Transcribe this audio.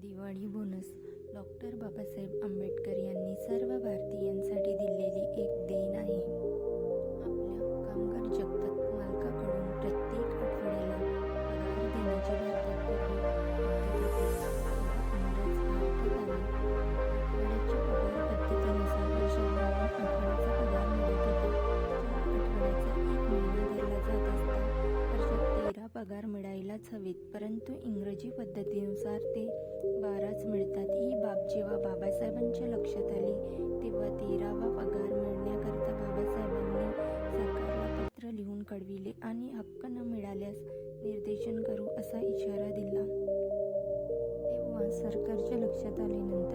Diwali bonus doctor Babasaheb पगार मिळायलाच हवेत परंतु इंग्रजी पद्धतीनुसार ते बाराच मिळतात. ही बाब जेव्हा बाबासाहेबांच्या लक्षात आली तेव्हा तेरावा पगार मिळण्याकरता बाबासाहेबांनी सरकारला पत्र लिहून कळविले आणि हक्क न मिळाल्यास निर्देशन करू असा इशारा दिला. तेव्हा सरकारच्या लक्षात आल्यानंतर